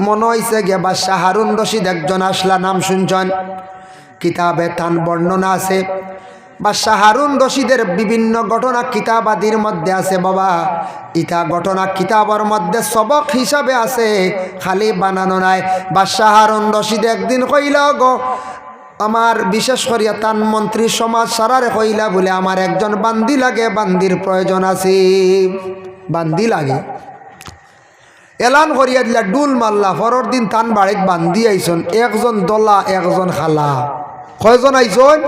মনে হয়েছে গে বাদশাহ হারুন রশিদ একজন আসলা, নাম শুনছেন? কিতাবে তান বর্ণনা আছে। বাদশাহ হারুন রশিদের বিভিন্ন ঘটনা কিতাবাদির মধ্যে আছে বাবা। ইতা ঘটনা কিতাবের মধ্যে সবক হিসাবে আছে, খালি বানানো নাই। বাদশাহ হারুন রশিদ একদিন কইল, গো, আমার বিশেষ করিয়া তান মন্ত্রী সমাজ সারারে কইলা বলে আমার একজন বান্দি লাগে, বান্দির প্রয়োজন আছে। বান্দি লাগে? এলান করিয়া দিলা, ডুল মারলা, পরের দিন তান বাড়িত বান্ধি আইসন একজন দলা, একজন খালা। কয়জন আইসন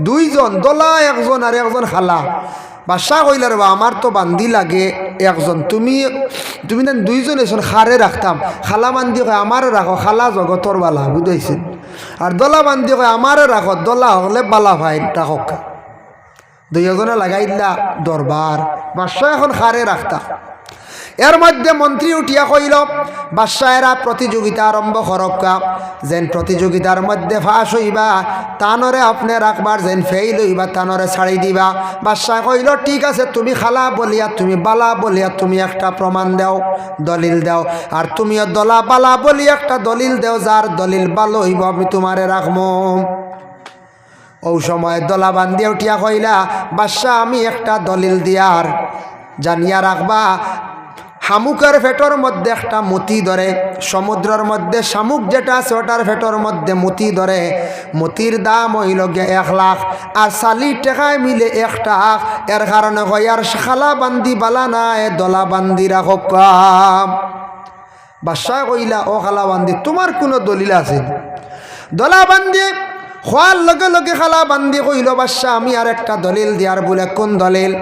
দুইজন, দলা, একজন আর একজন খালা। বাদশাহ কইলার বা আমার তো বান্ধি লাগে একজন। তুমি তুমি দেন দুইজন এসন খারে রাখতাম খালা বান্ধি কয় আমারে রাখো খালা জগতর বালা বুঝাইছেন আর দলা বান্ধি কয় আমারে রাখো দলা হলে বালা ভাই রাখক দুইজনে লাগাই দিলা দরবার বাদশাহ এখন খারে রাখতা এর মধ্যে মন্ত্রী উঠিয়া কইল বাদশাহেরা প্রতিযোগিতা আরম্ভ করক্কা যেন প্রতিযোগিতার মধ্যে ফাঁস হইবা, তানরে আপনি রাখবার, যেন ফেইল হইবা, তানরে ছাড়ি দিবা। বাদশাহ কইল ঠিক আছে, তুমি খালা বলিয়া, তুমি বালা বলিয়া, তুমি একটা প্রমাণ দাও, দলিল দাও। আর তুমিও দলা বালা বলি একটা দলিল দেও, যার দলিল ভালো হইব, আমি তোমারে রাখব ও সময় দলা বান্ধিয়া উঠিয়া কইলা বাদশাহ, আমি একটা দলিল দিয়ার, জানিয়া রাখবা শামুকের ফেটর মধ্যে একটা মতি ধরে, সমুদ্রের মধ্যে শামুক যেটা আছে ওটার ফেটর মধ্যে মতি ধরে। মতির দাম হইল গিয়ে এক লাখ, আর চালি টেকায় মিলে এক টাক এর কারণে হয় খালা বান্ধি বালা নাই, দলা বান্ধি রাখক বাদশাহ কইলা, ও খালা বান্ধি তোমার কোনো দলিল আছে? দলা বান্ধি খোয়ার লগে লগে খালা বান্ধি কইল বাদশাহ আমি আর একটা দলিল দিয়ার বলে, কোন দলিল?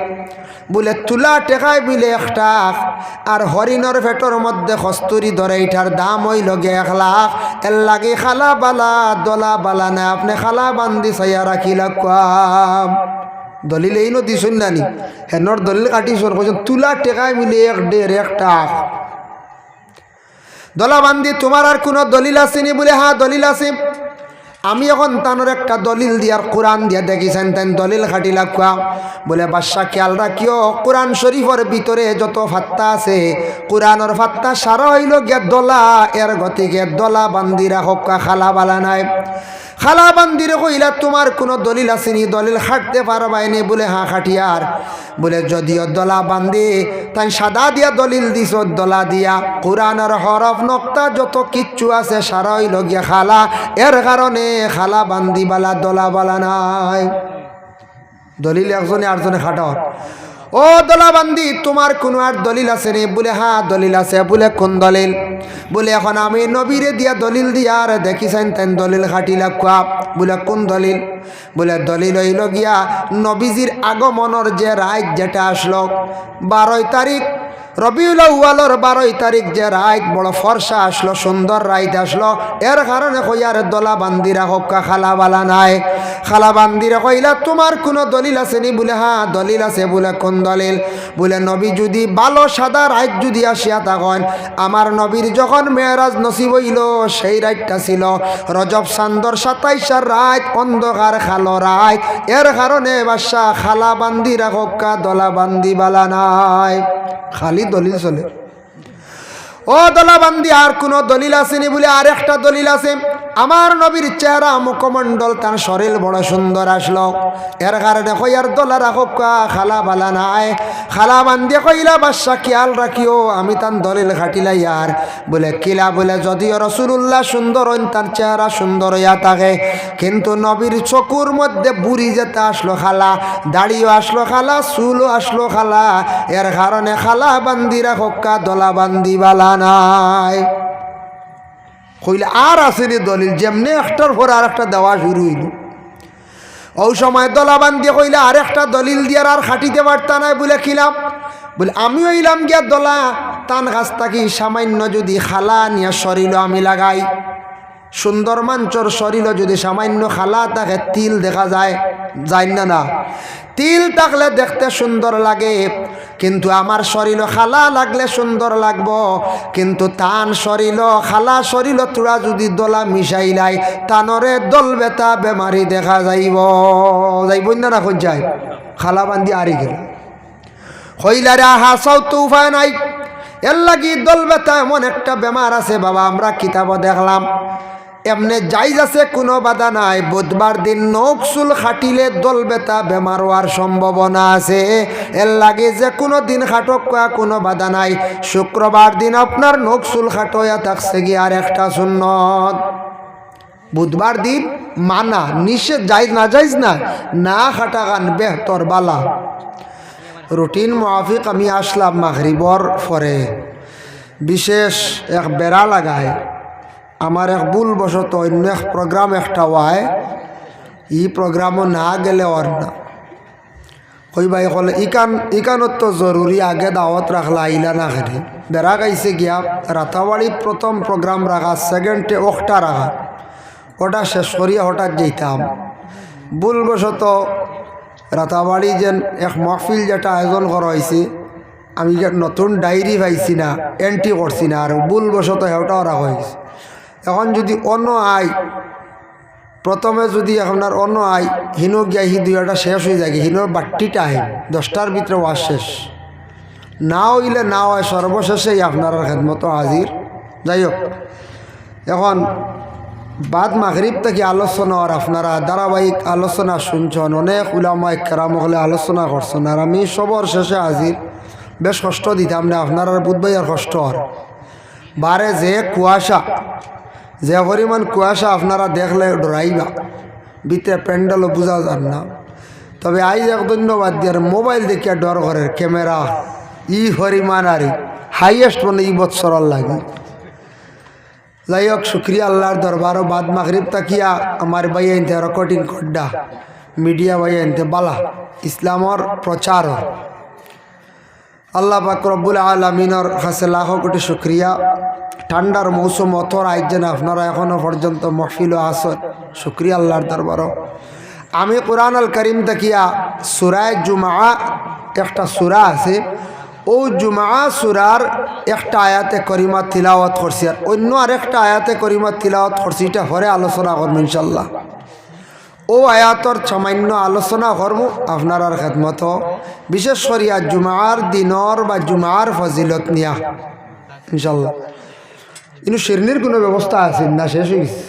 বলে, তুলা টেকায় মিলে একটা আর হরিণর ফেটর মধ্যে কস্তুরি ধরে এটার দাম হইল গে এক লাখ। এর লাগে খালা বালা, দলা বালা না আপনি খালা বান্ধি চাইয়া রাখিলা কাম দলিল এই নদী শুনলানি হেনর দলিল কাটিছর কৈছেন, তুলা টেকায় মিলে এক ডের এক টাক দলা বান্ধি তোমার আর কোনো দলিল আসেনি বলে হ্যাঁ দলিল আছে। আমি এখন তানোর একটা দলিল দিয়ার কোরআন দিয়া দেখিছেন, তেন দলিল খাটিলা খুয়া বলে বাদশাহ খেয়াল রাখিও, কোরআন শরীফের ভিতরে যত ফাত্তা আছে, কোরআনের ফাত্তা সারা হইল গেদলা দলা, এর গতিকে দলা বান্দিরা হক্কা খালা বালা নাই। খালা বান্দিরে কইলা, তোমার কোনো দলিল আসেনি দলিল খাটতে পারবাইনি বলে হা খাটিয়ার। বলে, যদিও দলা বান্ধি তাই সাদা দিয়া দলিল দিছ, দলা দিয়া কোরআনের হরফ নক্তা যত কিচ্ছু আছে সারা হইল গিয়া খালা। এর কারণে খালা বান্দি বালা দলা বালা নাই। দলিল একজনে আটজনে খাটর ও দলাবান্দি, তোমার কোনো আর দলিল আছে রে? বলে হ্যাঁ দলিল আছে। বলে, কোন দলিল? বলে, এখন আমি নবীরে দিয়া দলিল দিয়া, আর দেখিছেন তেন দলিল খাটিলা খুয়া বলে, কোন দলিল? বলে, দলিল হইল গিয়া নবীজির আগমনের যে রায় যেটা আসলো, বারোই তারিখ রবিউল আউ্বালর বারোই তারিখ যে রাইত বড় ফর্সা আসলো, সুন্দর রাইত আসলো, এর কারণে কইয়ার দলা বান্দিরা হক্কা খালা বালা নাই। খালা বান্দিরা কইলা, তোমার কোনো দলিল আছে নি? বলে হ্যাঁ দলিল আছে। বলে, কোন দলিল? বলে, নবী যদি ভালো সাদা রাইত যদি আসিয়া থাকেন, আমার নবীর যখন মেয়েরাজ নসিব হইল, সেই রাইতটা ছিল রজব সান্দর সাতাইশার রাইত, অন্ধকার খালো রাইত। এর কারণে বাদশাহ খালা বান্দিরা হক্কা দলা বান্দি বালা নাই। খালি দলিল চলে ও দলাবান্দি আর কোনো দলিল আসেনি বলে আর একটা দলিল আছে। আমার নবীর চেহারা মুখমণ্ডল তার শরীর বড় সুন্দর আসলো। এর কারণে কইয়ার দলা রাখো খালা বালা নাই। খালা বান্দি কইলা বাদশা খেয়াল রাখিও, আমি তার দলিল খাটিলাই আর। বলে, কিলা বলে, যদিও রসুল্লাহ সুন্দর হইন, তার চেহারা সুন্দর হইয়া থাকে, কিন্তু নবীর চকুর মধ্যে বুড়ি যেতে আসলো খালা, দাড়িও আসলো খালা, চুলও আসলো খালা। এর কারণে খালা বান্দি রাখো দলা বান্দি বালা নাই। কইলে আর আসেনি দলিল, যেমনি একটার পর আর একটা দেওয়া শুরু হইল। ওই সময় দলাবান দিয়ে কইলে আর একটা দলিল দিয়ার আর খাটিতে পারতা নাই বলে খিলাম বলে আমিও ইলাম গিয়া দলা, তান গাছ থাকি সামান্য যদি খালা নিয়া শরীর আমি লাগাই। সুন্দর মাঞ্চর শরীর যদি সামান্য খালা তাকে তিল দেখা যায় যায় না না। তিল থাকলে দেখতে সুন্দর লাগে, কিন্তু আমার শরীর খালা লাগলে সুন্দর লাগব। কিন্তু তান শরীর খালা শরীর তোরা যদি দলা মিশাইলাই তানরে দল বেতা বেমারি দেখা যাইব। যাইব না না যায়? খালা বান্ধি আরি গেল। হইলারে হাসাও তো উপায় নাই। এর লাগি দল ব্যথা এমন একটা বেমার আছে, বাবা, আমরা কিতাবও দেখলাম। এমনি যাইজ আছে, কোনো বাধা নাই। বুধবার দিন নকশুল খাটিলে দল বেতা বেমার হওয়ার সম্ভাবনা আছে। এর লাগে যে কোনো দিন খাটক কয়া কোনো বাধা নাই। শুক্রবার দিন আপনার নকশুল খাটোয়া থাকছে গিয়ে আর একটা সুন্নত। বুধবার দিন মানা, নিষেধ যাইজ না যাইজ না না খাটা গান বেহতর বালা। রুটিন মাফিক আমি আসলাম মাগরিবর পরে। বিশেষ এক বেড়া লাগায়। আমার এক ভুল বশত অন্য এক প্রোগ্রাম একটা হয় ই প্রোগ্রামও না গেলে ওর না। কই ভাই, কলে ইকান, ইকানত জরুরি, আগে দাওয়াত রাখলা, আইলা না খেলে বেড়া গাইছে গিয়া, রাতাবাড়ি প্রথম প্রোগ্রাম রাখা সেকেন্ডে ওখটা রাখা। ওটা শেষ করিয়া হঠাৎ যেতাম ভুলবশত রাতাবাড়ি যেন এক মহফিল যেটা আয়োজন করা হয়েছে আমি নতুন ডায়েরি পাইছি না এন্ট্রি করছি না, আর ভুলবশত হেওটাও রাখা হয়েছে এখন যদি অন্য আয় প্রথমে যদি আপনার অন্য আয় হিনো গিয়া হি দুইটা শেষ হয়ে যায় হিনোর বাট্টিটা আহে দশটার ভিতরে ওয়াশ শেষ। না হইলে না হয় সর্বশেষেই আপনার খেদমত হাজির। যাই হোক, এখন বাদ মাগরিব থেকে আলোচনা আর আপনারা ধারাবাহিক আলোচনা শুনছেন, অনেক উলামায় কেরাম হলে আলোচনা করছেন আর আমি সবর শেষে হাজির। বেশ কষ্ট দিতাম না, আপনার বুধবাই আর কষ্ট আর। বারে যে কুয়াশা যে পরিমাণ কুয়াশা আপনারা দেখলে ডরাইবা ভিতরে প্যান্ডেলও বোঝা যান না। তবে আইজ এক ধন্যবাদ দিয়ে মোবাইল দেখিয়া ডর করে ক্যামেরা, ই হরিমান আরি হাইয়েস্ট মানে ই বৎসরল লাগে। যাই হোক, শুক্রিয়া আল্লাহর দরবারও বাদ মাগরিব তাকিয়া আমার ভাই আনতে রেকর্ডিং কড্ডা মিডিয়া ভাই আনতে বালা, ইসলামর প্রচার। আল্লাহ পাক রব্বুল আলমিনর কাছে লাখো কোটি শুক্রিয়া। ঠান্ডার মৌসুম অথর আইজেন আপনারা এখনও পর্যন্ত মহফিল আসন শুক্রিয়া আল্লাহর দরবারও আমি কোরআন আল করিম দেখিয়া সুরায় জুমা একটা সুরা আছে। ও জুমা সুরার একটা আয়াতে করিমা তিলাওয়াত করছি আর অন্য আরেকটা আয়াতে করিমা তিলাওয়াত করছি, এটা হরে আলোচনা করব ইনশাল্লাহ ও আয়াতর সামান্য আলোচনা করব আপনার খেদমত। বিশেষ করিয়া জুমার দিনর বা জুমার ফজিলত নিয়া। ইনশাল্লাহ কিন্তু শিরনির কোনো ব্যবস্থা আছে না, শেষ হয়ে গেছে।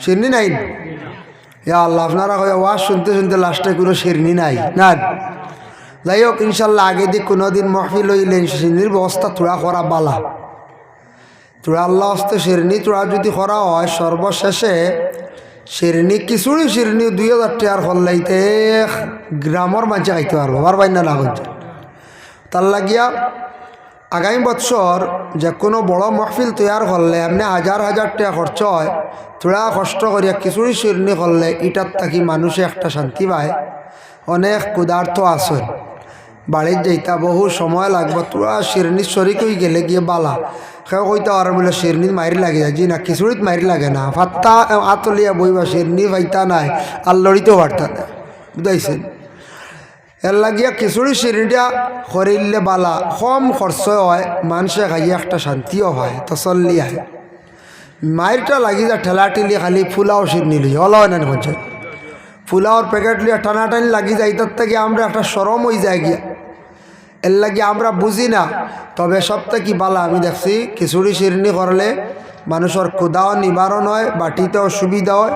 শিরনি নাই। ইয়া আল্লাহ, আপনারা কয়ে ওয়াজ শুনতে শুনতে লাস্টে কোনো শিরনি নাই। না। যাই হোক, ইনশাল্লাহ আগে দিয়ে কোনো দিন মহফিল হইলেন শিরনির ব্যবস্থা তোরা করা বালা। তোরা আল্লাহ হস্তে শিরনি তোরা যদি করা হয়, সর্বশেষে শিরনি কিছুই শিরনি দুই হাজার টাকার হল্লাইতে গ্রামর মাঝে খাইতে পারব। পারবাই না না তার লাগিয়া আগামী বছর যে কোনো বড় মহফিল তৈয়ার করলে এমনি হাজার হাজার টাকা খরচ হয়। তোরা কষ্ট করিয়া কিছুই শিরনি করলে ইটার থাকি মানুষে একটা শান্তি পায়। অনেক ক্ষুধার্থ আসন বাড়ির যাইতা বহু সময় লাগবে। তোরা শিরনি শরিকই গেলে গিয়ে বালা। সেও কইতে আর বলে শিরনিত মারি লাগে। যায় জি না খিচুড়িত মারি লাগে না। ফাত্তা আতলিয়া বইবা শিরনি পাইতা নাই। আর লড়িতেও পারতা না বুঝাইছেন এর লাগিয়া খিচুড়ি শিরনিটা করিলে বালা। কম খরচ হয় মানুষে খাইয়ে একটা শান্তিও হয় তসল্লি হয় মায়েরটা লাগি যা ঠেলা ঠেলি খালি ফুলাও শিরনি লই হলো না হচ্ছে ফুলাওর প্যাকেট লিয়া টানাটানি লাগি যায় তার থেকে আমরা একটা সরম হয়ে যায় গিয়া। এর লাগে আমরা বুঝি না, তবে সব থেকে বালা। আমি দেখছি খিচুড়ি শিরনি করলে মানুষের ক্ষুদাও নিবারণ হয়, বাটিতেও সুবিধা হয়।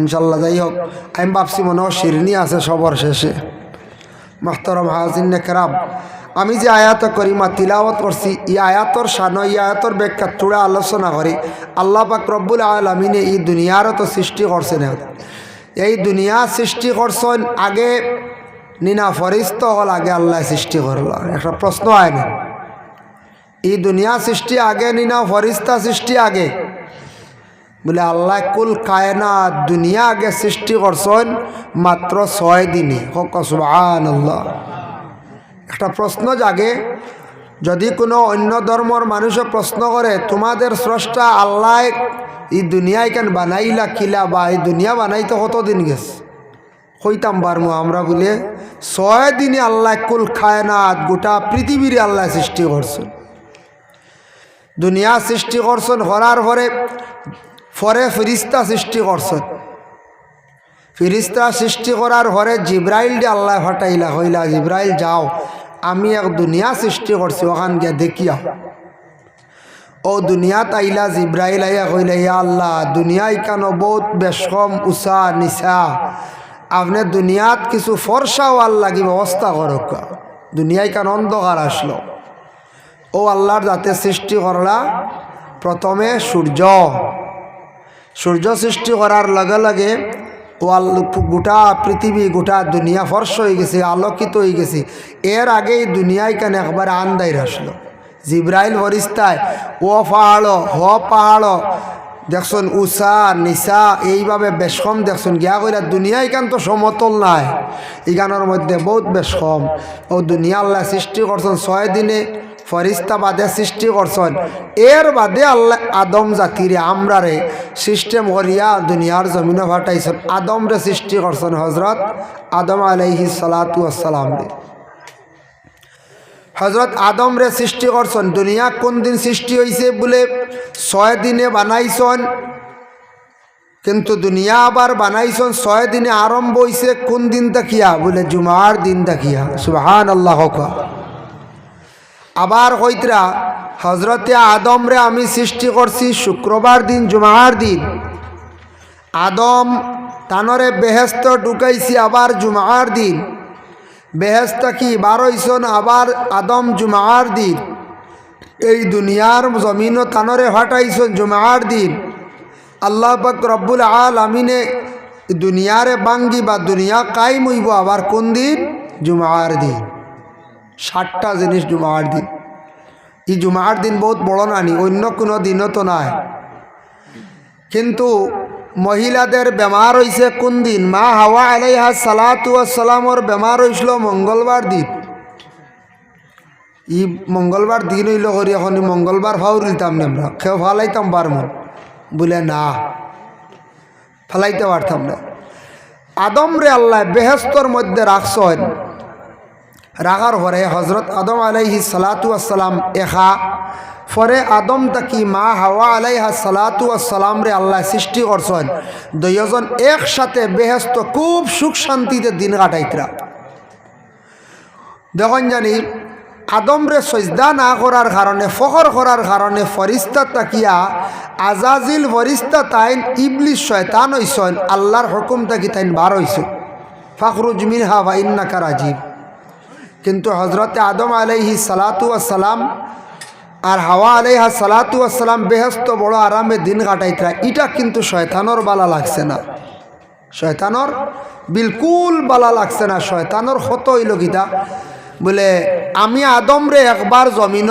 ইনশাল্লাহ, যাই হোক। আমি ভাবছি মনে হয় শিরনি আছে সবর শেষে। মাস্তরম হাজিন কেরাম। আমি যে আয়াত করি, মা তিলাওয়াত করছি ই আয়াতর সান ই আয়াতর ব্যাখ্যা চূড়া আলোচনা করি আল্লাহ পাক রব্বুল আলমিনে এই দুনিয়ারও তো সৃষ্টি করছেন এই দুনিয়া সৃষ্টি করছেন আগে নিনা ফরিস্ত হল, আগে আল্লাহ সৃষ্টি করল। একটা প্রশ্ন হয় না এই দুনিয়া সৃষ্টি আগে, নিনা ফরিস্তা সৃষ্টি আগে। বলে, আল্লাহ কুল কায়না দুনিয়া আগে সৃষ্টি করছেন মাত্র ছয় দিনে। হোক সুবান আল্লাহ একটা প্রশ্ন জাগে, যদি কোনো অন্য ধর্মর মানুষে প্রশ্ন করে, তোমাদের স্রষ্টা আল্লাহ এই দুনিয়ায় কেন বানাইলা কিলা বা এই দুনিয়া বানাইতে কতদিন গেছে? হইতাম বারমু, আমরা বলে, ছয় দিনে আল্লাহ কুল খায়নাত গোটা পৃথিবীর আল্লাহ সৃষ্টি করছেন। দুনিয়া সৃষ্টি করছেন হরার পরে পরে ফিরিস্তা সৃষ্টি করছেন ফিরিস্তা সৃষ্টি করার পরে জিব্রাইল দিয়ে আল্লাহ ফাটাইলা হইলা জিব্রাইল যাও, আমি এক দুনিয়া সৃষ্টি করছি ওখান গিয়া দেখিয়া। ও দুনিয়াত আইলা জিব্রাইল আইয়া কইলে ইয়া আল্লাহ দুনিয়ায় কেন বহুত বেশম উষা নিশা আপনি দুনিয়াত কিছু ফর্সাও আল্লাহ কি ব্যবস্থা করক দুনিয়ায় কেন অন্ধকার আসলো। ও আল্লাহর যাতে সৃষ্টি করলা প্রথমে সূর্য সূর্য সৃষ্টি করার লগে লগে ও গোটা পৃথিবী, গোটা দুনিয়া ফর্স হয়ে গেছে, আলোকিত হয়ে গেছে। এর আগেই দুনিয়ায় কেন একবার আন্দাই আসলো? জিব্রাইল ফরিস্তায়, ও পাহাড়, হ পাহাড়, দেখছুন উষা নিশা এইভাবে বেশম দেখছুন। গিয়া কইরা দুনিয়া ইকান তো সমতল নাই? ইগানোর মধ্যে বহুত বেশম ও দুনিয়া আল্লাহ সৃষ্টি করছেন ছয় দিনে। ফরিস্তা বাদে সৃষ্টি করছেন। এর বাদে আল্লাহ আদম জাতিরে আমরারে সিস্টেম করিয়া দুনিয়ার জমিনে ফাটাইছেন। আদমরে সৃষ্টি করছেন হজরত আদম আলাইহি সালাতু আসসালাম রে। হজরত আদমরে সৃষ্টি করছেন, দুনিয়া কোন দিন সৃষ্টি হয়েছে বলে ছয় দিনে বানাইছন, কিন্তু দুনিয়া আবার বানাইছন, ছয় দিনে আরম্ভ হয়েছে কোন দিন দেখিয়া বলে জুমার দিন দেখিয়া। সুহান আল্লাহ। আবার কইতরা হজরতে আদমরে আমি সৃষ্টি করছি শুক্রবার দিন, জুমার দিন। আদম তানরে বেহেস্ত ঢুকাইছি আবার জুমার দিন। বেহেস্ত কি বারইছন আবার আদম জুমার দিন। এই দুনিয়ার জমিনও তানরে ফাটাইছন জুমার দিন। আল্লাহ পাক রব্বুল আল আমিনে দুনিয়ারে বাঙ্গি বা দুনিয়া কাইম হইব আবার কোন দিন? জুমার দিন। ষাটটা জিনিস জুমার দিন। এই জুমার দিন বহুত বড় নানি, অন্য কোনো দিনও তো নাই। কিন্তু মহিলাদের বেমার হয়েছে কোন দিন? মা হাওয়া আলাইহা সালাতু সালামর বেমার হয়েছিল মঙ্গলবার দিন। ই মঙ্গলবার দিন হইল করি এখন মঙ্গলবার ফাউরিলতাম না আমরা। খেয়ে ফালাইতাম পারমন বলে, না। ফালাইতে পারতাম না। আদম রে আল্লাহ বেহেস্তর মধ্যে রাখছেন রাখার পরে হজরত আদম আলাইহি সালাতু আসসালাম এখা। পরে আদম তাকি মা হাওয়া আলাইহা সালাতু আসসালাম রে আল্লাহ সৃষ্টি করছেন। দুইজন একসাথে বেহেস্ত খুব সুখ শান্তিতে দিন কাটাইতরা। দেখুন জানি আদমরে সজদা না করার কারণে, ফখর করার কারণে ফরিস্তা তাকিয়া আজাজিল ফরিস্তা তাইন ইবলিশ শয়তান হইসন আল্লাহর হুকুম তাকি তাইন বার হইছে। ফখরুজ মিনহা বা ইন্নাকা রাজীব। কিন্তু হজরতে আদম আলাইহি সালাতু আসসালাম আর হাওয়া আলাইহা সালাতু আসসালাম বেহস্ত বড় আরামে দিন কাটাইতরা এটা কিন্তু শয়তানর বালা লাগছে না। শয়তানর বিলকুল বালা লাগছে না। শয়তানর ক্ষত হইল গীতা বলে, আমি আদমরে একবার জমিন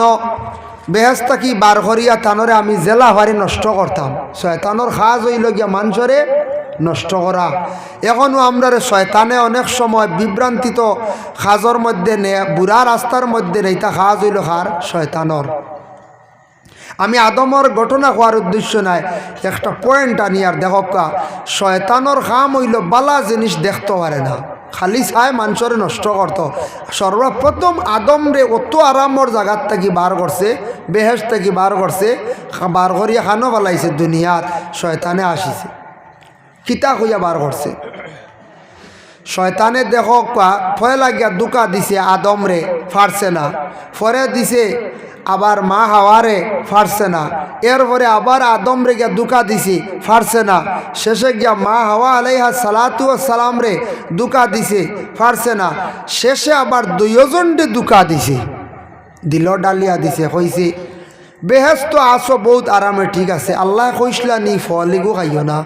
বেহেস্তা কি বার করিয়া তানরে আমি জেলা ভারি নষ্ট করতাম। শয়তানর খাজ হইল গিয়া মানুষরে নষ্ট করা। এখনও আমরা শয়তানে অনেক সময় বিভ্রান্তিত খাজর মধ্যে নে, বুড়া রাস্তার মধ্যে নেইতা খাজ হইল খার শয়তানর। আমি আদমর ঘটনা হওয়ার উদ্দেশ্য নাই, একটা পয়েন্ট আনি আর দেখকা শয়তানর খাম হইল বালা জিনিস দেখতে পারে না। খালি চাই মানুষরে নষ্ট করত। সর্বপ্রথম আদম রে অত আরামর জায়গার থেকে বার করছে বেহেস থেকে বার করছে, বার করিয়া খানো পেলাইছে দুনিয়াত, শয়তানে আসিছে। কিতা হইয়া বার করছে শয়তানে দেখো ফয়ে লাগিয়া দুকা দিছে আদম রে ফারছে না। ফরে দিছে আবার মা হাওয়ারে ফারছে না। এরপরে আবার আদম রে গিয়া দুকা দিছে ফারছে না। শেষে গিয়া মা হাওয়া আলাইহা সালাতু সালাম রে দুকা দিছে ফারছে না। শেষে আবার দুইজনটে দুকা দিছে। দিল ডালিয়া দিছে কইছে বেহেস্ত আসো বহুত আরামে ঠিক আছে। আল্লাহ কইসলা নি ফলিগো খাইও না।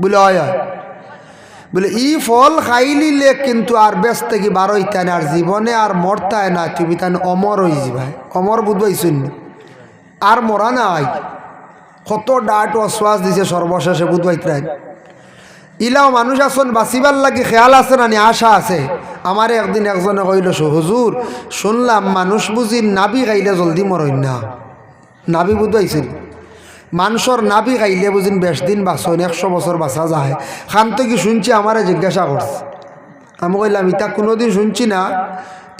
বলে হয় বলে, ই ফল খাইলিলে কিন্তু আর বেশ থেকে বার হইতে না আর জীবনে আর মরতায় না, তুমি তান অমর হয়ে যাবাই অমর বুধবাই বুধবাইছুন আর মরা নাই। কত ডাট অশ্বাস দিছে সর্বশেষে বুধবাইতরাই ইলাও মানুষ আসন বাঁচিবার লাগি খেয়াল আছে না নি? আশা আছে। আমার একদিন একজনে কইল হুজুর, শুনলাম মানুষ বুঝি নাবি খাইলে জলদি মরইন না। নাবি বুধবাইছিল মানুষের নাবি খাইলে বুঝিন বেশ দিন বাঁচন একশো বছর বাঁচা যায়। খান তো কি শুনছি আমারে জিজ্ঞাসা করছে। আমি কইলাম ইটা কোনোদিন শুনছি না?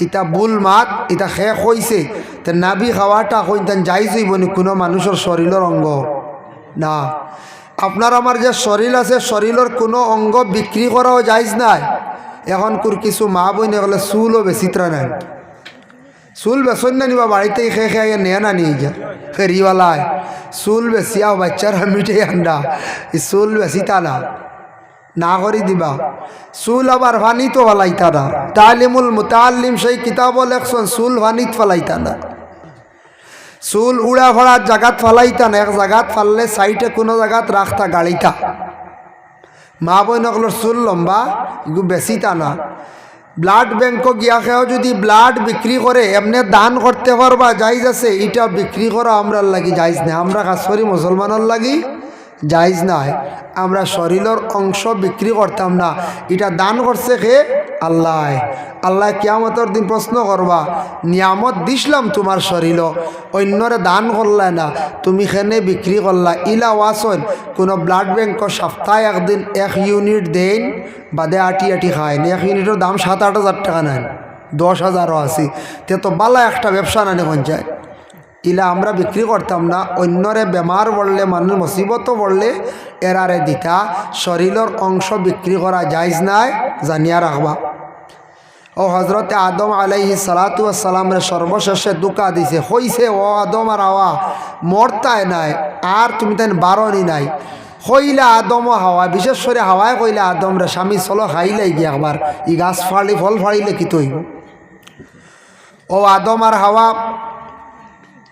ইটা বুল মাত ইটা শেষ হয়েছে তে নাবি খাওয়াটা কইন, তেন যাই যাইব নি কোনো মানুষের শরীরের অঙ্গ। না। আপনার আমার যে শরীর আছে, শরীরের কোনো অঙ্গ বিক্রি করাও যাইজ নাই। এখন কুর কিছু মা বইনে গেলে চুলও বেশি ত্রা চুল বেসন না নিবা, বাড়িতে খেয়ে খেয়ে নিয়ে না নিয়ে যা ফেরিওয়ালায় চুল বেচিয়াও বাচ্চারা মিঠে আন্ডা চুল বেচিতা না করে দিবা। চুল আবার ভানি তো ফেলাইতা না। তালিমুল মুতালিম সেই কিতাব লেখছেন চুল ভানিত ফেলাইতা না। চুল উড়া ফড়ার জাগাত ফালাইতা না, এক জাগাত ফাললে সাইডে কোনো জাগাত রাখতা গাড়িতা মা বই নকলোর চুল লম্বা এগু বেচিতা না। ব্লাড ব্যাংক গিয়া খেয়েও যদি ব্লাড বিক্রি করে এমনি দান করতে পারবা যাইজ আছে এটা বিক্রি করা আমরা লাগি যাইজ না আমরা কাজ করি মুসলমানের লাগি। যাইজ নাই। আমরা শরীরের অংশ বিক্রি করতাম না। এটা দান করছে কে? আল্লাহ। আল্লাহ কিয়ামতের দিন প্রশ্ন করবা, নিয়ামত দিসলাম তোমার শরীর, অন্যরে দান করলে না। তুমি খেনে বিক্রি করলা? ইলা ওয়াসন, কোনো ব্লাড ব্যাংক সপ্তাহে একদিন এক ইউনিট দেন বাদে আটি আটি খায় এক ইউনিটের দাম সাত আট হাজার টাকা নেন। দশ হাজারও আছি। তে তো বালা একটা ব্যবসা নানে পঞ্চায়েত ইলা আমরা বিক্রি করতাম না, অন্যরে বেমার পড়লে মানুষ মুসিবতও পড়লে এরারে দিতা শরীরের অংশ বিক্রি করা যাইজ নাই, জানিয়া রাখবা ও হজরতে আদম আলাইহি সালাতু সালামের সর্বশেষে দুকা দিছে হইছে ও আদম আর আওয়া মরতায় নাই আর তুমি তাই বারণই নাই। কইলা আদম হাওয়া বিশেষ করে হাওয়ায় কইলা আদম রে স্বামী চলো খাইলাই গিয়ে একবার ই গাছ ফাড়ি ফল ফাড়িলে কি তৈব ও আদম আর হাওয়া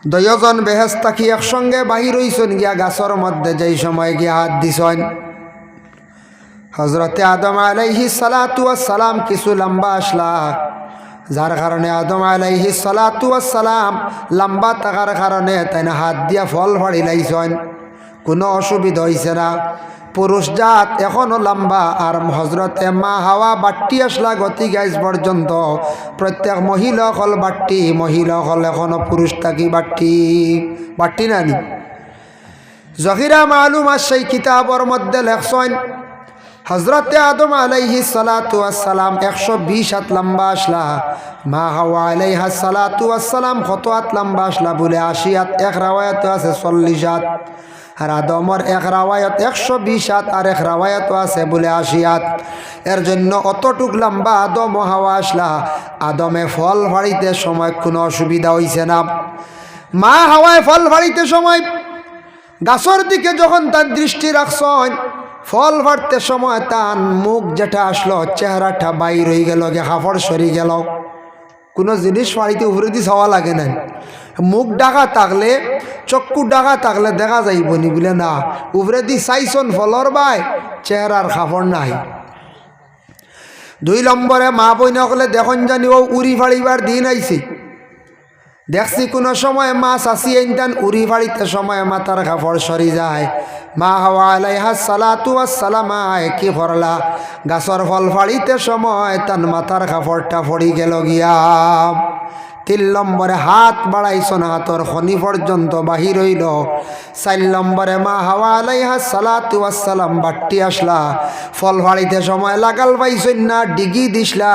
দয়জন বেহেস তাকি একসঙ্গে বাহির হইছেন গিয়া গাছর মধ্যে যেই সময় গিয়া হাত দিছেন? হজরতে আদম আলাইহি সালাম কিছু লম্বা আসলা। যার কারণে আদম আলাইহি সালাম লম্বা থাকার কারণে তাই হাত দিয়া ফল ফাড়ি লাইছেন। কোনো অসুবিধা হয়েছে না। পুরুষ জাত এখনও লম্বা আর হজরতে মা হাওয়া বাট্টি আসলা গতি গাইজ পর্যন্ত। প্রত্যেক মহিলা হল বাট্টি, মহিলা হল এখনও পুরুষ থাকি বাট্টি। বাট্টি নানি জহিরা মালুম সেই কিতাবর মধ্যে লেখছেন, হজরতে আদম আলাইহি সালাতু আসসালাম একশো বিশ হাত লম্বা আসলা, মা হাওয়া আলাইহা সালাতু আসসালাম কত হাত লম্বা আসলা বলে আশি হাত, এক রাওয়ায়ত আছে চল্লিশ হাত। আর আদমর এক রাওয়ায়ত একশো বিশ হাত আর এক রাওয়ায়ত আছে বলে আশি হাত এর জন্য অতটুক লম্বা আদম হাওয়া আসলা। আদমে ফল ফাড়িতে সময় কোনো অসুবিধা হইছে না। মা হাওয়ায় ফল ফাড়িতে সময়। গাছর দিকে যখন তার দৃষ্টি রাখছেন ফল ফাটতে সময় তার মুখ যেটা আসলো, চেহারাটা বাইর হয়ে গেল গে হাফড় সরি গেল। কোনো জিনিস পানিতে উপরে দিয়ে ছাওয়া লাগে না। মুখ ডাকা থাকলে, চক্ষু ডাকা থাকলে দেখা যাইব নি বলে না। উপরে দি চাইছন ফলর বাই চেহারার খাবর নাই। দুই নম্বরে মা বইন হলে দেখুন জানিও উড়ি ফাড়িবার দিন আইছে। দেখছি কোনো সময় মা আসি ইনটান উড়ি বাড়িতে সময় মাথার কাপড় সরি যায়। মা হাওয়া আলাইহা সালাতু সালামায় কি ফরলা গাছর ফল ফাড়িতে সময় তান মাথার কাপড়টা ফড়ি গেল গিয়া। তিন নম্বরে হাত বাড়াইছন হাতর খনি পর্যন্ত বাহির হইল। চার নম্বরে মা হাওয়া আলাইহা সালাতু সালাম বাট্টি আসলা। ফল ফাড়িতে সময় লাগাল পাইছন না, ডিগি দিসলা।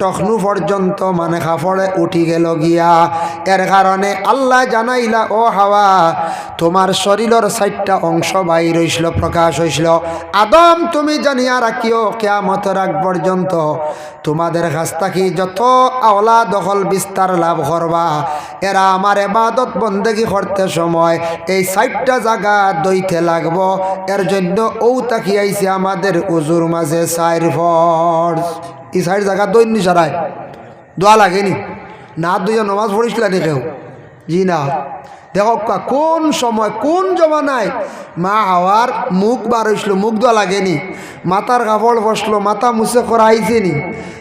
টখনু পর্যন্ত মানে কাপড়ে উঠি গেল গিয়া। এর কারণে আল্লাহ জানাইলা, ও হাওয়া, তোমার শরীরের চারটা অংশ বাইর হইছিল প্রকাশ হইছিল আদম, তুমি জানিয়া রাখিও কেয়ামত রাগ পর্যন্ত তোমাদের কাছ থাকি যত আওলা দখল বিস্তার লাভ করবা। এরা আমার এবাদত বন্দেগি করতে সময় এই সাইটটা জায়গা দইতে লাগবো। এর জন্য ও তাকি আইছে আমাদের উজুর মাঝে সাইর ফর্স এই সাইড জায়গা দৈন্য সারায় দোয়া লাগেনি? না দুজন নমাজ পড়িছিল নি কেউ? জি না। দেখো কোন সময়, কোন জমানায় মা হাওয়ার মুখ বার হইছিল, মুখ দোয়া লাগেনি? মাথার কাপড় বসল, মাথা মুছে করা নি?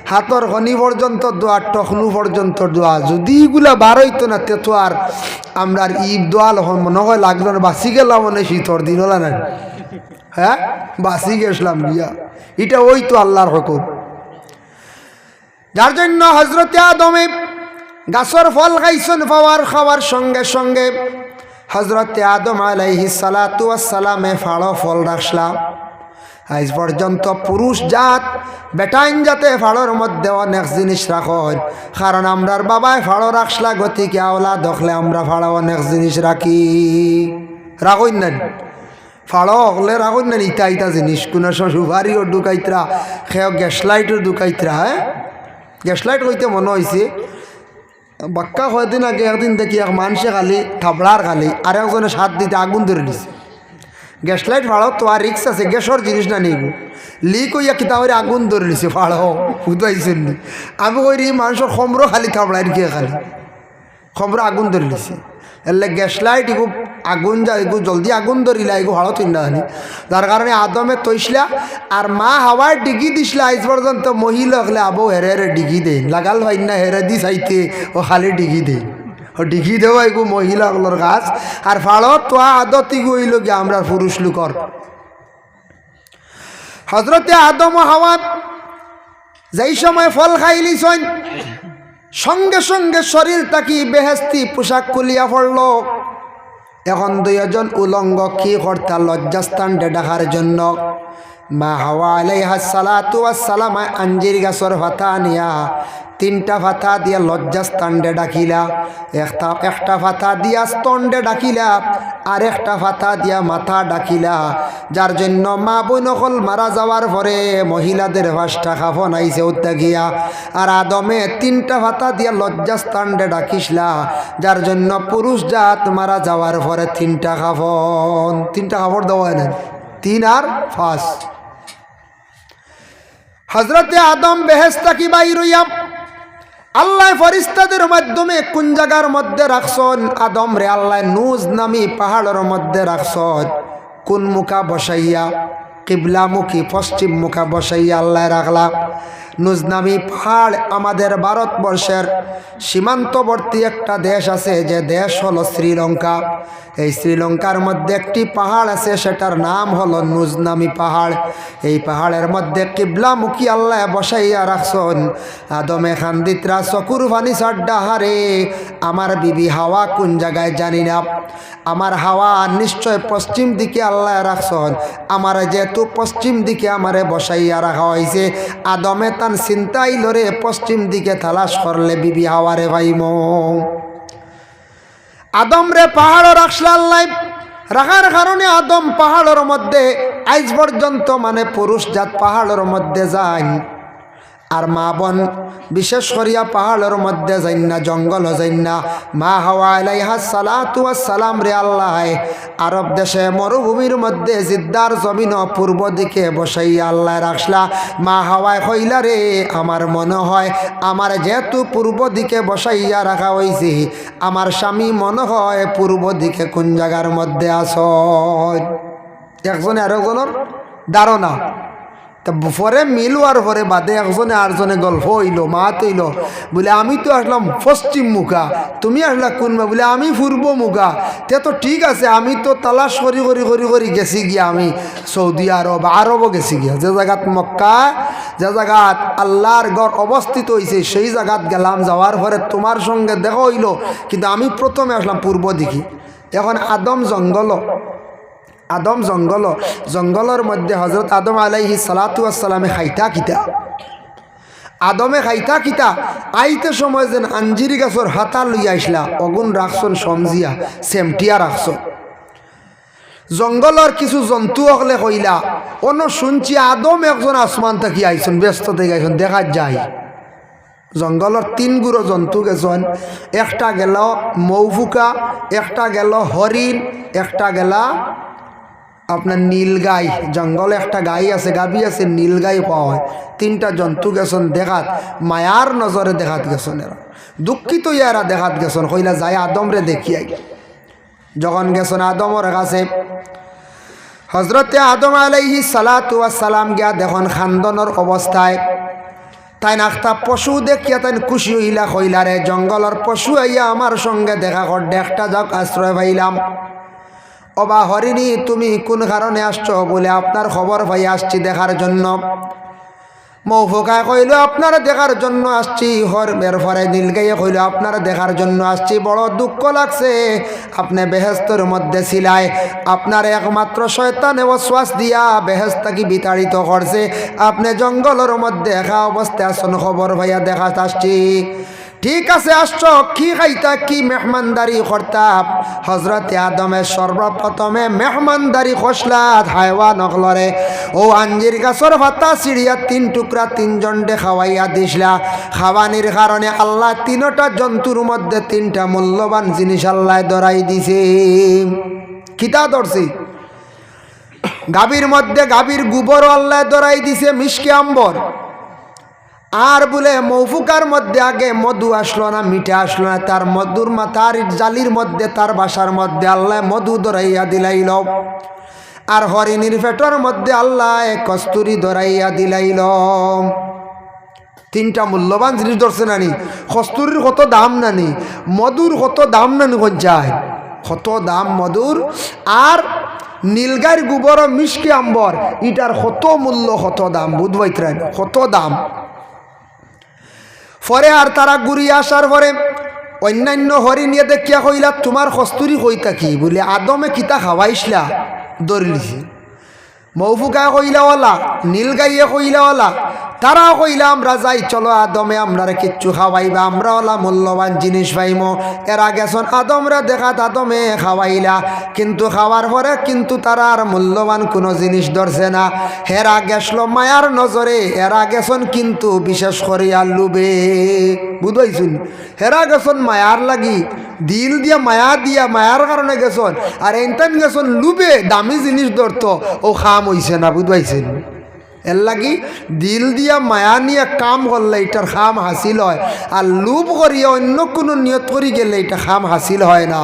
হাতর খনি পর্যন্ত দোয়া, টখনু পর্যন্ত দোয়া। যদি এগুলা বার হইতো না, তে তো আর আমরা ঈদ দোয়া লখন মনে হয় লাগল না বাসি গেলাম মনে শীতর দিন হলা না। হ্যাঁ? বাসি গেছিলাম গিয়া এটা ওই তো আল্লাহর হুকুম। যার জন্য হজরতে আদমে গাছর ফল খাইছন, পাওয়ার খাওয়ার সঙ্গে সঙ্গে হজরতে আদম আলাইহি সালাতু সালামে ফাড়ো ফল রাখলাম। আজ পর্যন্ত পুরুষ জাত, বেটাইন জাতে ফাড়োর মধ্যে অনেক জিনিস রাখেন কারণ আমরার বাবায় ফাড়ো রাখলা গতিকে আওলা দখলে আমরা ফাড়ো অনেক জিনিস রাখি। রাখইন না ফাড়ো হলে রাখুন না ইটা ইটা জিনিস। কোনো সুপারিও ঢুকাইতরা, সেও গ্যাস লাইটও ঢুকাইতরা হ্যাঁ? গ্যাস লাইট হইতে মনে হয়েছে বাক্কা কয়দিন আগে একদিন দেখি এক মানুষে খালি থাবড়ার খালি আর একজনে সাত দিতে আগুন ধরে দিছে গ্যাস লাইট ফাড়ো তো আর রিক্স আছে, গ্যাসর জিনিস না নেই লিক হইয়া কিতা করে আগুন ধরে দিছে ফাড়ো বুঝাইছেন নি? আমি কই রি মানুষের খমরও খালি থাবড়াই গিয়ে খালি? খমর আগুন ধরে দিছে এলে গ্যাস লাইট এগু আগুন যা এগু জলদি আগুন ধরিলা এগু হাড়ো তিনটা জানি যার কারণে আদমে তৈসলা আর মা হাওয়ার ডিগি দিছিলা আজ পর্যন্ত মহিলা হলে আবো হেরে হেরে ডিগি দেন, লাগাল ভাই না হেরে দি চাইতে ও খালি ডিগি ও ডিগি দেওয়া এগু মহিলাগুলোর গাছ। আর ফাড়ত তো আদতি গইল গিয়ে আমরা পুরুষ লোকর হজরতে আদম হাওয়া যেই সময় ফল খাইলিছন সঙ্গে সঙ্গে শরীর তাকি বেহেস্তি পোশাক খুলিয়া পড়ল। এখন দুই দুইজন উলঙ্গ কি কর্তা লজ্জাস্থান ডাকার জন্য? মা হাওয়া নিয়া। তিনটা দিয়া লজ্জাস্থানডে ডাকিলা। একটা একটা দিয়া ডাকিলা। আর একটা দিয়া মাথা ডাকিলা। যার জন্য মা বৈনকল মারা যাওয়ার পরে মহিলাদের ভাষটা খাফন আইসে উত্তা গিয়া। আর আদমে তিনটা ভাতা দিয়া লজ্জা লজ্জাস্থানডে ডাকিসলা। যার জন্য পুরুষ জাত মারা যাওয়ার পরে তিনটা খাফন তিনটা খাবার দেওয়া তিন আর ফার্স্ট হজরতে আদম বেহেস্তা কি বাইরইয়াম আল্লাহ ফরিস্তাদের মাধ্যমে কোন জায়গার মধ্যে রাখছন? আদম রে আল্লাহ নুজ নামি পাহাড়ের মধ্যে রাখছন। কোন মুখা বসাইয়া? কিবলামুখী, পশ্চিম মুখা বসাইয়া আল্লাহ রাখলা। নুজনামি পাহাড় আমাদের ভারতবর্ষের সীমান্তবর্তী একটা দেশ আছে, যে দেশ হলো শ্রীলঙ্কা। এই শ্রীলঙ্কার মধ্যে একটি পাহাড় আছে, সেটার নাম হলো নুজনামি পাহাড়। এই পাহাড়ের মধ্যে কিবলামুখী আল্লাহ বসাইয়া রাখছন। আদমে খান্দিতরা চকুর ভানি সাড্ডা হারে, আমার বিবি হাওয়া কোন জায়গায় জানি না। আমার হাওয়া নিশ্চয় পশ্চিম দিকে আল্লাহ রাখছন। আমার যেহেতু পশ্চিম দিকে আমারে বসাইয়া রাখা হয়েছে, আদমে তান চিন্তাই লরে পশ্চিম দিকে তালাশ করলে বিবি হাওয়ারে ম। আদম রে পাহাড় রাখছিল আল্লাহ রাখার কারণে আদম পাহাড়ের মধ্যে আজ পর্যন্ত মানে পুরুষ জাত পাহাড়ের মধ্যে যায়। আর মা বোন, বিশেষ করিয়া পাহাড়ের মধ্যে যাইন না জঙ্গল যাইন না মা হাওয়া আলাইহা সালাতু সালাম রে আল্লাহ। আরব দেশে মরুভূমির মধ্যে জিদ্দার জমিন পূর্ব দিকে বসাইয়া আল্লাহ রাখলা। মা হাওয়ায় কইলা রে, আমার মনে হয় আমার যেহেতু পূর্ব দিকে বসাইয়া রাখা হয়েছে আমার স্বামী মনে হয় পূর্ব দিকে কোন জায়গার মধ্যে আস একজনে আরেকজনের ধারণা। তা পরে মিলুয়ার পরে বাদে একজনে আরজনে গল্প হইল মা তৈল বলে, আমি তো আসলাম পশ্চিম মুখা, তুমি আসলা কোন মা বলে, আমি পূর্ব মুখা। তে তো ঠিক আছে, আমি তো তালাশ করি করি করি করি গেছি গিয়া আমি সৌদি আরব, আরবও গেছি গিয়া। যে জায়গাত মক্কা, যে জায়গাত আল্লাহর গড় অবস্থিত হয়েছে সেই জায়গাত গেলাম, যাওয়ার পরে তোমার সঙ্গে দেখা হইল, কিন্তু আমি প্রথমে আসলাম পূর্ব দিকে। এখন আদম জঙ্গল আদম জঙ্গল জঙ্গলের মধ্যে হজরত আদম আলাইহি সালাতু আসসালামে খাইতা কিতা। আদমে খাইতা কিতা, আইতে সময় যেন আঞ্জিরি গাছর হাতা লইয়া আইসলা অগুন রাখছন সমজিয়া সেমটিয়া রাখছন জঙ্গলের কিছু জন্তু হকলে কইলা অন্য শুনছি আদম একজন আসমান থাকি আইসন ব্যস্ত থেকে আইসন দেখা যায়। জঙ্গলের তিন গুঁড়ো জন্তু গেছেন একটা গেল মৌফুকা, একটা গেল হরিণ একটা গেলা আপনার নীল গাই, জঙ্গলে একটা গাই আছে গাবি আছে, নীল গাই পাওয়া হয়। তিনটা জন্তু গেছেন, দেখাত মায়ার নজরে দেখাত গেছেন এরা। দুঃখিত ইয়ারা দেখাত গেছেন, কইলা যায় আদমরে দেখিয়াই। যখন গেছেন আদমর কাছে, হজরতে আদম আলাইহি সালাম গিয়া দেখুন খান্দনের অবস্থায় তাই নাখতা পশু দেখিয়া তাই খুশি হইলা কইলারে জঙ্গলের পশু আইয়া আমার সঙ্গে দেখা কর একটা যাক, আশ্রয় পাইলাম। অবা হরিণী, তুমি কোন কারণে আসছ বলে আপনার খবর পাই আসছি দেখার জন্য। মৌফোকায় কইল, আপনারা দেখার জন্য আসছি। হর বের ফরে নীলগাইয়ে কইল, আপনারা দেখার জন্য আসছি। বড় দুঃখ লাগছে, আপনি বেহেস্তর মধ্যে ছিলায়। আপনার একমাত্র শয়তানে শ্বাস দিয়া বেহেস্তাকে বিতাড়িত করছে। আপনি জঙ্গলের মধ্যে একা অবস্থায় আসন খবর ভাইয়া দেখা আসছি। ঠিক আছে, আসছ। কি খাইতা? কি মেহমানদারি করতাম হজরতে আদমে সর্বপ্রথমে মেহমানদারি খসলাত হাইওয়া নকলরে ও আঞ্জির গাছর ভাতা চিড়িয়া তিন টুকরা তিনজনডে খাওয়াইয়া দিসলা খাওয়ানির কারণে আল্লাহ তিনটা জন্তুর মধ্যে তিনটা মূল্যবান জিনিস আল্লাহ ধরাই দিছে। কিতা ধরছি গাভীর মধ্যে গাভীর গোবর আল্লাহ ধরাই দিছে, মিষ্টি আম্বর আর বলে, মৌফুকার মধ্যে আগে মধু আসলো না, মিঠে আসলো না, তার মধুর মাথার জালির মধ্যে, তার বাসার মধ্যে আল্লাহ মধু ধরাইয়া দিলাইল। আর হরিণীর পেটর মধ্যে আল্লাহ কস্তুরি ধরাইয়া দিলাইল। তিনটা মূল্যবান জিনিস ধরছে নানি। কস্তুরির কত দাম নানি? মধুর কত দাম নানি যায় কত দাম মধুর? আর নীলগাইর গোবর মিষ্টি আম্বর, ইটার কত মূল্য, কত দাম? বুধবাইত্রান কত দাম? পরে আর তারা ঘুরিয়ে আসার পরে, অন্যান্য হরিণিয়ে দেখিয়া কইলা তোমার কস্তুরি কইতা কি? বলে আদমে কিতা খাওয়াইছিলা দরিলিছে মৌফুকায় গাইয়ে কইলা কইলাওয়ালা তারাও কইলা, আমরা যাই, চলো আদমে আমরা কিচ্ছু খাওয়াইবা, আমরা ওলা মূল্যবান জিনিস পাইম। এরা গেছন আদমরা দেখাত আদমে খাওয়াইলা, কিন্তু খাওয়ার পরে কিন্তু তারা আর মূল্যবান কোনো জিনিস ধরছে না। হেরা গেছলো মায়ার নজরে, এরা গেছন কিন্তু বিশেষ করিয়া লুবে। বুঝাইছুন হেরা গেছন মায়ার লাগি, দিল দিয়া, মায়া দিয়া, মায়ার কারণে গেছন আর এনতেন গেছন লুবে, দামি জিনিস ধরত, ও খাম হইছে না বুঝবাইছেন এর লাগি দিল দিয়া মায়া নিয়ে কাম করলে এটার খাম হাসিল হয়। আর লুপ করিয়া অন্য কোনো নিয়ত করি গেলে এটা খাম হাসিল হয় না।